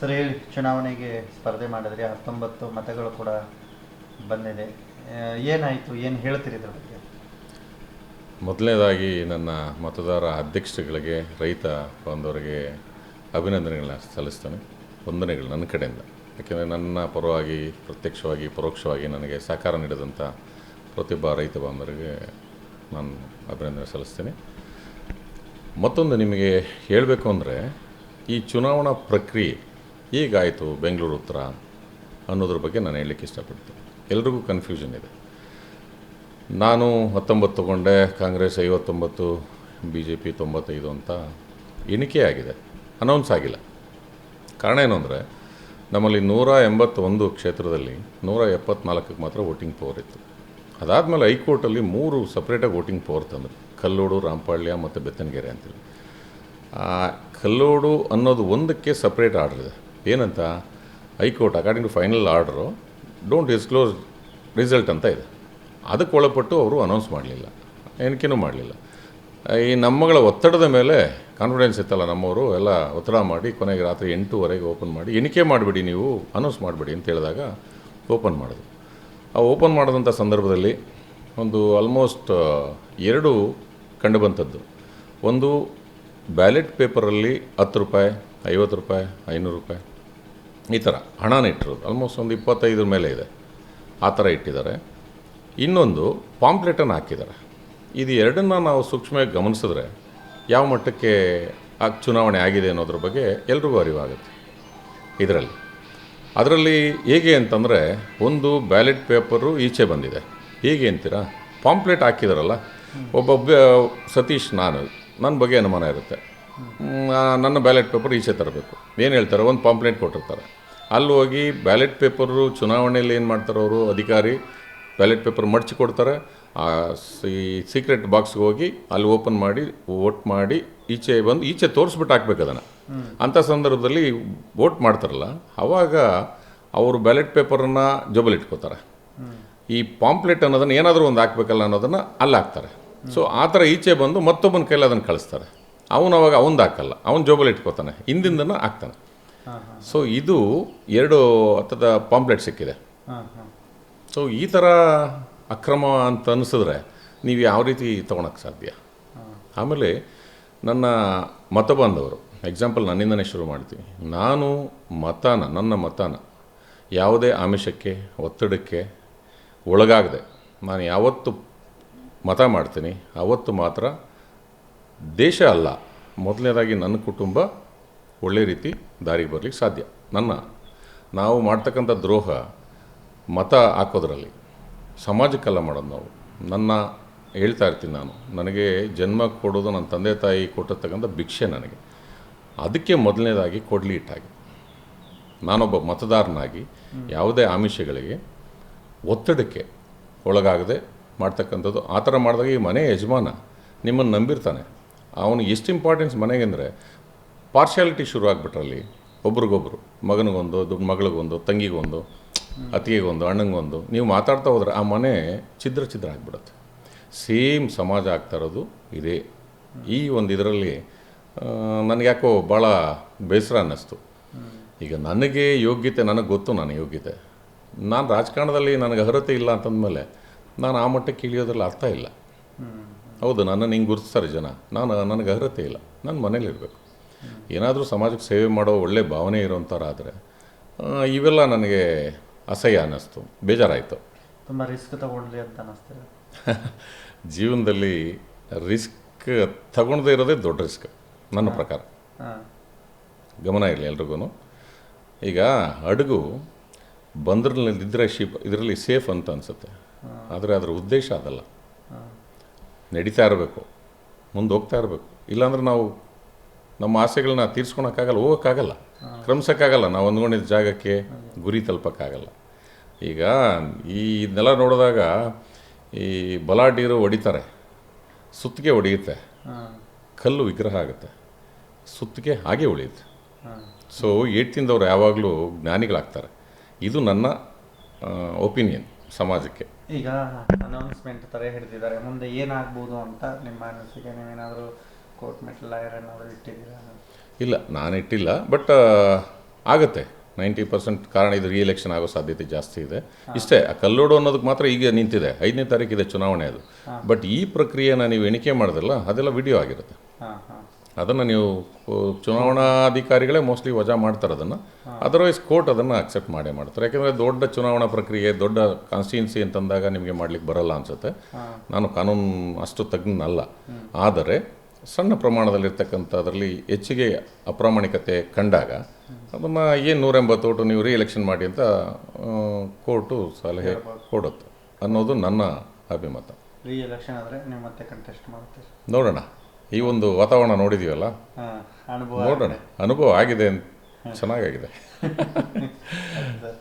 Sir, ಹೇಳಿ. ಚುನಾವಣೆಗೆ ಸ್ಪರ್ಧೆ ಮಾಡಿದ್ರಿ ಹತ್ತೊಂಬತ್ತು ಮತಗಳು ಕೂಡ ಬಂದಿದೆ. ಏನಾಯಿತು? ಏನು ಹೇಳ್ತೀರಿ ಇದ್ರ ಬಗ್ಗೆ? ಮೊದಲನೇದಾಗಿ ನನ್ನ ಮತದಾರ ಅಧ್ಯಕ್ಷರುಗಳಿಗೆ ರೈತ ಬಾಂಧವರಿಗೆ ಅಭಿನಂದನೆಗಳನ್ನ ಸಲ್ಲಿಸ್ತೇನೆ. ವಂದನೆಗಳು ನನ್ನ ಕಡೆಯಿಂದ. ಯಾಕೆಂದರೆ ನನ್ನ ಪರವಾಗಿ, ಪ್ರತ್ಯಕ್ಷವಾಗಿ, ಪರೋಕ್ಷವಾಗಿ ನನಗೆ ಸಹಕಾರ ನೀಡಿದಂಥ ಪ್ರತಿಯೊಬ್ಬ ರೈತ ಬಾಂಧವರಿಗೆ ನಾನು ಅಭಿನಂದನೆ ಸಲ್ಲಿಸ್ತೇನೆ. ಮತ್ತೊಂದು ನಿಮಗೆ ಹೇಳಬೇಕು ಅಂದರೆ, ಈ ಚುನಾವಣಾ ಪ್ರಕ್ರಿಯೆ ಹೇಗಾಯಿತು ಬೆಂಗಳೂರು ಉತ್ತರ ಅನ್ನೋದ್ರ ಬಗ್ಗೆ ನಾನು ಹೇಳಲಿಕ್ಕೆ ಇಷ್ಟಪಡ್ತೀನಿ. ಎಲ್ರಿಗೂ ಕನ್ಫ್ಯೂಷನ್ ಇದೆ. ನಾನು ಹತ್ತೊಂಬತ್ತು ತೊಗೊಂಡೆ, ಕಾಂಗ್ರೆಸ್ ಐವತ್ತೊಂಬತ್ತು ಬಿ ಜೆ ಪಿ ತೊಂಬತ್ತೈದು ಅಂತ ಎಣಿಕೆ ಆಗಿದೆ. ಅನೌನ್ಸ್ ಆಗಿಲ್ಲ. ಕಾರಣ ಏನು ಅಂದರೆ, ನಮ್ಮಲ್ಲಿ ನೂರ ಎಂಬತ್ತೊಂದು ಕ್ಷೇತ್ರದಲ್ಲಿ ನೂರ ಎಪ್ಪತ್ನಾಲ್ಕಕ್ಕೆ ಮಾತ್ರ ವೋಟಿಂಗ್ ಪವರ್ ಇತ್ತು. ಅದಾದಮೇಲೆ ಹೈಕೋರ್ಟಲ್ಲಿ ಮೂರು ಸಪ್ರೇಟಾಗಿ ವೋಟಿಂಗ್ ಪವರ್ ತಂದರು. ಕಲ್ಲೋಡು, ರಾಮಪಾಳ್ಯ ಮತ್ತು ಬೆತ್ತನಗೆರೆ ಅಂತೇಳಿ ಕಲ್ಲೋಡು ಅನ್ನೋದು ಒಂದಕ್ಕೆ ಸಪ್ರೇಟ್ ಆರ್ಡ್ರ್ ಇದೆ. ಏನಂತ high court according to final order don't disclose result ಅಂತ ಇದೆ. ಅದಕ್ಕೆ ಒಳಪಟ್ಟು ಅವರು ಅನೌನ್ಸ್ ಮಾಡಲಿಲ್ಲ. ಏನಕ್ಕೇನು ಮಾಡಲಿಲ್ಲ. ಈ ನಮ್ಮಗಳ ಒತ್ತಡದ ಮೇಲೆ ಕಾನ್ಫಿಡೆನ್ಸ್ ಇತ್ತಲ್ಲ ನಮ್ಮವರು, ಎಲ್ಲ ಒತ್ತಡ ಮಾಡಿ ಕೊನೆಗೆ ರಾತ್ರಿ ಎಂಟೂವರೆಗೆ ಓಪನ್ ಮಾಡಿ, ಎಣಿಕೆ ಮಾಡಿಬಿಡಿ ನೀವು ಅನೌನ್ಸ್ ಮಾಡಿಬಿಡಿ ಅಂತ ಹೇಳಿದಾಗ ಓಪನ್ ಮಾಡಿದ್ರು. ಆ ಓಪನ್ ಮಾಡಿದಂಥ ಸಂದರ್ಭದಲ್ಲಿ ಒಂದು ಆಲ್ಮೋಸ್ಟ್ ಎರಡು ಕಂಡುಬಂಥದ್ದು ಒಂದು ಬ್ಯಾಲೆಟ್ ಪೇಪರಲ್ಲಿ ಹತ್ತು ರೂಪಾಯಿ, ಐವತ್ತು ರೂಪಾಯಿ, ಐನೂರು ರೂಪಾಯಿ. ಈ ಥರ ಹಣನ ಇಟ್ಟಿರೋದು ಆಲ್ಮೋಸ್ಟ್ ಒಂದು ಇಪ್ಪತ್ತೈದರ ಮೇಲೆ ಇದೆ. ಆ ಥರ ಇಟ್ಟಿದ್ದಾರೆ. ಇನ್ನೊಂದು ಪಾಂಪ್ಲೆಟನ್ನು ಹಾಕಿದ್ದಾರೆ. ಇದು ಎರಡನ್ನು ನಾವು ಸೂಕ್ಷ್ಮವಾಗಿ ಗಮನಿಸಿದ್ರೆ ಯಾವ ಮಟ್ಟಕ್ಕೆ ಆ ಚುನಾವಣೆ ಆಗಿದೆ ಅನ್ನೋದ್ರ ಬಗ್ಗೆ ಎಲ್ರಿಗೂ ಅರಿವಾಗುತ್ತೆ ಇದರಲ್ಲಿ. ಅದರಲ್ಲಿ ಹೇಗೆ ಅಂತಂದರೆ ಒಂದು ಬ್ಯಾಲೆಟ್ ಪೇಪರು ಈಚೆ ಬಂದಿದೆ. ಹೇಗೆ ಅಂತೀರಾ? ಪಾಂಪ್ಲೆಟ್ ಹಾಕಿದಾರಲ್ಲ. ಒಬ್ಬೊಬ್ಬ ಸತೀಶ್ ನಾನು. ನನ್ನ ಬಗ್ಗೆ ಅನುಮಾನ ಇರುತ್ತೆ. ನನ್ನ ಬ್ಯಾಲೆಟ್ ಪೇಪರ್ ಈಚೆ ತರಬೇಕು. ಏನು ಹೇಳ್ತಾರೆ ಒಂದು ಪಾಂಪ್ಲೆಟ್ ಕೊಟ್ಟಿರ್ತಾರೆ. ಅಲ್ಲಿ ಹೋಗಿ ಬ್ಯಾಲೆಟ್ ಪೇಪರು ಚುನಾವಣೆಯಲ್ಲಿ ಏನು ಮಾಡ್ತಾರೆ ಅವರು ಅಧಿಕಾರಿ ಬ್ಯಾಲೆಟ್ ಪೇಪರ್ ಮಡಚಿ ಕೊಡ್ತಾರೆ. ಸಿ, ಸೀಕ್ರೆಟ್ ಬಾಕ್ಸ್ಗೆ ಹೋಗಿ ಅಲ್ಲಿ ಓಪನ್ ಮಾಡಿ, ವೋಟ್ ಮಾಡಿ, ಈಚೆ ಬಂದು ಈಚೆ ತೋರಿಸ್ಬಿಟ್ಟು ಹಾಕ್ಬೇಕು ಅದನ್ನು. ಅಂಥ ಸಂದರ್ಭದಲ್ಲಿ ವೋಟ್ ಮಾಡ್ತಾರಲ್ಲ ಆವಾಗ ಅವರು ಬ್ಯಾಲೆಟ್ ಪೇಪರನ್ನು ಜೊಬಲ್ ಇಟ್ಕೋತಾರೆ. ಈ ಪಾಂಪ್ಲೆಟ್ ಅನ್ನೋದನ್ನು ಏನಾದರೂ ಒಂದು ಹಾಕ್ಬೇಕಲ್ಲ ಅನ್ನೋದನ್ನು ಅಲ್ಲಿ ಹಾಕ್ತಾರೆ. ಸೊ ಆ ಥರ ಈಚೆ ಬಂದು ಮತ್ತೊಬ್ಬನ ಕೈಲಿ ಅದನ್ನು ಕಳಿಸ್ತಾರೆ. ಅವನು ಅವಾಗ ಅವನ್ದು ಹಾಕಲ್ಲ ಅವನು ಜೋಬಲ್ಲಿ ಇಟ್ಕೋತಾನೆ ಹಿಂದಿಂದನ ಹಾಕ್ತಾನೆ. ಸೊ ಇದು ಎರಡು ಹತ್ತದ ಪಾಂಪ್ಲೆಟ್ ಸಿಕ್ಕಿದೆ. ಸೊ ಈ ಥರ ಅಕ್ರಮ ಅಂತ ಅನಿಸಿದ್ರೆ ನೀವು ಯಾವ ರೀತಿ ತೊಗೊಳಕ್ಕೆ ಸಾಧ್ಯ? ಆಮೇಲೆ ನನ್ನ ಮತ ಬಾಂಧವರು ಎಕ್ಸಾಂಪಲ್ ನನ್ನಿಂದನೇ ಶುರು ಮಾಡ್ತೀನಿ. ನಾನು ಮತನ ನನ್ನ ಮತನ ಯಾವುದೇ ಆಮಿಷಕ್ಕೆ ಒತ್ತಡಕ್ಕೆ ಒಳಗಾಗದೆ ನಾನು ಯಾವತ್ತು ಮತ ಮಾಡ್ತೀನಿ ಅವತ್ತು ಮಾತ್ರ ದೇಶ ಅಲ್ಲ, ಮೊದಲನೇದಾಗಿ ನನ್ನ ಕುಟುಂಬ ಒಳ್ಳೆ ರೀತಿ ದಾರಿಗೆ ಬರಲಿಕ್ಕೆ ಸಾಧ್ಯ. ನನ್ನ, ನಾವು ಮಾಡ್ತಕ್ಕಂಥ ದ್ರೋಹ ಮತ ಹಾಕೋದ್ರಲ್ಲಿ, ಸಮಾಜಕ್ಕೆಲ್ಲ ಮಾಡೋದು ನಾವು. ನನ್ನ ಹೇಳ್ತಾ ಇರ್ತೀನಿ ನಾನು, ನನಗೆ ಜನ್ಮ ಕೊಡೋದು ನನ್ನ ತಂದೆ ತಾಯಿ ಕೊಟ್ಟಿರ್ತಕ್ಕಂಥ ಭಿಕ್ಷೆ ನನಗೆ. ಅದಕ್ಕೆ ಮೊದಲನೇದಾಗಿ ಕೊಡಲಿ ಇಟ್ಟಾಗಿ. ನಾನೊಬ್ಬ ಮತದಾರನಾಗಿ ಯಾವುದೇ ಆಮಿಷಗಳಿಗೆ ಒತ್ತಡಕ್ಕೆ ಒಳಗಾಗದೆ ಮಾಡ್ತಕ್ಕಂಥದ್ದು. ಆ ಥರ ಮಾಡಿದಾಗ ಈ ಮನೆ ಯಜಮಾನ ನಿಮ್ಮನ್ನು ನಂಬಿರ್ತಾನೆ. ಅವನು ಎಷ್ಟು ಇಂಪಾರ್ಟೆನ್ಸ್ ಮನೆಗೆ ಅಂದರೆ ಪಾರ್ಶಾಲಿಟಿ ಶುರು ಆಗಿಬಿಟ್ರಲ್ಲಿ ಒಬ್ರಿಗೊಬ್ರು, ಮಗನಿಗೊಂದು, ದೊಡ್ಡ ಮಗಳಿಗೊಂದು, ತಂಗಿಗೊಂದು, ಅತ್ತಿಗೆಗೊಂದು, ಅಣ್ಣಂಗೊಂದು, ನೀವು ಮಾತಾಡ್ತಾ ಹೋದ್ರೆ ಆ ಮನೆ ಛಿದ್ರ ಛಿದ್ರ ಆಗಿಬಿಡುತ್ತೆ. ಸೇಮ್ ಸಮಾಜ ಆಗ್ತಾ ಇರೋದು ಇದೇ. ಈ ಒಂದು ಇದರಲ್ಲಿ ನನಗೆ ಯಾಕೋ ಭಾಳ ಬೇಸರ ಅನ್ನಿಸ್ತು. ಈಗ ನನಗೆ ಯೋಗ್ಯತೆ, ನನಗೆ ಗೊತ್ತು ನನ್ನ ಯೋಗ್ಯತೆ. ನಾನು ರಾಜಕಾರಣದಲ್ಲಿ ನನಗೆ ಅರ್ಹತೆ ಇಲ್ಲ ಅಂತಂದಮೇಲೆ ನಾನು ಆ ಮಟ್ಟಕ್ಕೆ ಇಳಿಯೋದ್ರಲ್ಲಿ ಅರ್ಥ ಇಲ್ಲ. ಹೌದು ನನ್ನನ್ನು ಹಿಂಗೆ ಗುರುತಿಸ್ತಾರೆ ಜನ. ನಾನು ನನಗೆ ಅರ್ಹತೆ ಇಲ್ಲ. ನಾನು ಮನೇಲಿರಬೇಕು. ಏನಾದರೂ ಸಮಾಜಕ್ಕೆ ಸೇವೆ ಮಾಡೋ ಒಳ್ಳೆ ಭಾವನೆ ಇರೋಂಥವ್ರಾದರೆ ಇವೆಲ್ಲ ನನಗೆ ಅಸಹ್ಯ ಅನ್ನಿಸ್ತು. ಬೇಜಾರಾಯಿತು. ತುಂಬ ರಿಸ್ಕ್ ತಗೊಂಡ್ರಿ ಅಂತ ಅನ್ನಿಸ್ತೀರ ಜೀವನದಲ್ಲಿ ರಿಸ್ಕ್ ತಗೊಳ್ಳದೇ ಇರೋದೇ ದೊಡ್ಡ ರಿಸ್ಕ್ ನನ್ನ ಪ್ರಕಾರ. ಹಾಂ. ಗಮನ ಇರಲಿ ಎಲ್ರಿಗೂ ಈಗ ಹಡಗು ಬಂದ್ರಲ್ಲಿದ್ದರೆ ಶಿಪ್ ಇದರಲ್ಲಿ ಸೇಫ್ ಅಂತ ಅನಿಸುತ್ತೆ. ಆದರೆ ಅದರ ಉದ್ದೇಶ ಅದಲ್ಲ. ನಡೀತಾ ಇರಬೇಕು ಮುಂದೆ ಹೋಗ್ತಾ ಇರಬೇಕು. ಇಲ್ಲಾಂದ್ರೆ ನಾವು ನಮ್ಮ ಆಸೆಗಳನ್ನ ತೀರ್ಸ್ಕೊಳಕ್ಕಾಗಲ್ಲ ಹೋಗೋಕ್ಕಾಗಲ್ಲ. ಕ್ರಮಿಸೋಕ್ಕಾಗಲ್ಲ. ನಾವು ಅಂದ್ಕೊಂಡಿದ್ದ ಜಾಗಕ್ಕೆ ಗುರಿ ತಲುಪೋಕ್ಕಾಗಲ್ಲ. ಈಗ ಈ ಇದನ್ನೆಲ್ಲ ನೋಡಿದಾಗ ಈ ಬಲಾಢ್ಯರು ಹೊಡಿತಾರೆ. ಸುತ್ತಿಗೆ ಹೊಡೆಯುತ್ತೆ. ಕಲ್ಲು ವಿಗ್ರಹ ಆಗುತ್ತೆ. ಸುತ್ತಿಗೆ ಹಾಗೆ ಉಳಿಯುತ್ತೆ. ಸೊ ಏಟ್ತಿಂದವ್ರು ಯಾವಾಗಲೂ ಜ್ಞಾನಿಗಳಾಗ್ತಾರೆ. ಇದು ನನ್ನ ಒಪಿನಿಯನ್ ಸಮಾಜಕ್ಕೆ. ಈಗ ಅನೌನ್ಸ್ಮೆಂಟ್ ಥರ ಹಿಡಿದಿದ್ದಾರೆ. ಮುಂದೆ ಏನಾಗ್ಬೋದು ಅಂತ ನಿಮ್ಮ ಅನಿಸಿಕೆ ನೀವೇನಾದರೂ ಕೋರ್ಟ್ ಮೆಟ್ಲ್ ಲಾಯರ್ ಏನಾದರೂ ಇಟ್ಟಿದ್ದೀರಾ? ಇಲ್ಲ ನಾನು ಇಟ್ಟಿಲ್ಲ ಬಟ್ ಆಗುತ್ತೆ. ನೈಂಟಿ ಪರ್ಸೆಂಟ್ ಕಾರಣ ಇದು ರೀ ಎಲೆಕ್ಷನ್ ಆಗೋ ಸಾಧ್ಯತೆ ಜಾಸ್ತಿ ಇದೆ. ಇಷ್ಟೇ ಆ ಕಲ್ಲೋಡು ಅನ್ನೋದಕ್ಕೆ ಮಾತ್ರ ಈಗ ನಿಂತಿದೆ. ಐದನೇ ತಾರೀಕಿದೆ ಚುನಾವಣೆ ಅದು. ಬಟ್ ಈ ಪ್ರಕ್ರಿಯೆನ ನೀವು ಎಣಿಕೆ ಮಾಡಿದ್ರಲ್ಲ ಅದೆಲ್ಲ ವಿಡಿಯೋ ಆಗಿರುತ್ತೆ. ಹಾಂ ಹಾಂ. ಅದನ್ನು ನೀವು ಚುನಾವಣಾಧಿಕಾರಿಗಳೇ ಮೋಸ್ಟ್ಲಿ ವಜಾ ಮಾಡ್ತಾರೆ ಅದನ್ನು. ಅದರ್ವೈಸ್ ಕೋರ್ಟ್ ಅದನ್ನು ಅಕ್ಸೆಪ್ಟ್ ಮಾಡೇ ಮಾಡ್ತಾರೆ. ಯಾಕೆಂದರೆ ದೊಡ್ಡ ಚುನಾವಣಾ ಪ್ರಕ್ರಿಯೆ ದೊಡ್ಡ ಕಾನ್ಸ್ಟಿಟ್ಯೂನ್ಸಿ ಅಂತಂದಾಗ ನಿಮಗೆ ಮಾಡಲಿಕ್ಕೆ ಬರಲ್ಲ ಅನ್ಸುತ್ತೆ. ನಾನು ಕಾನೂನು ಅಷ್ಟು ತಜ್ಞನಲ್ಲ. ಆದರೆ ಸಣ್ಣ ಪ್ರಮಾಣದಲ್ಲಿರ್ತಕ್ಕಂಥದ್ರಲ್ಲಿ ಹೆಚ್ಚಿಗೆ ಅಪ್ರಾಮಾಣಿಕತೆ ಕಂಡಾಗ ಅದನ್ನು ಏನು ನೂರ ಎಂಬತ್ತು ಓಟು ನೀವು ರೀ ಎಲೆಕ್ಷನ್ ಮಾಡಿ ಅಂತ ಕೋರ್ಟು ಸಲಹೆ ಕೊಡುತ್ತೆ ಅನ್ನೋದು ನನ್ನ ಅಭಿಮತ. ರೀ ಎಲೆಕ್ಷನ್ ಆದರೆ ನೀವು ಮತ್ತೆ ಕಂಟೆಸ್ಟ್ ಮಾಡುತ್ತೆ. ನೋಡೋಣ. ಈ ಒಂದು ವಾತಾವರಣ ನೋಡಿದೀವಲ್ಲ? ನೋಡೋಣ ಅನುಭವ ಆಗಿದೆ. ಅಂತ ಚೆನ್ನಾಗಾಗಿದೆ.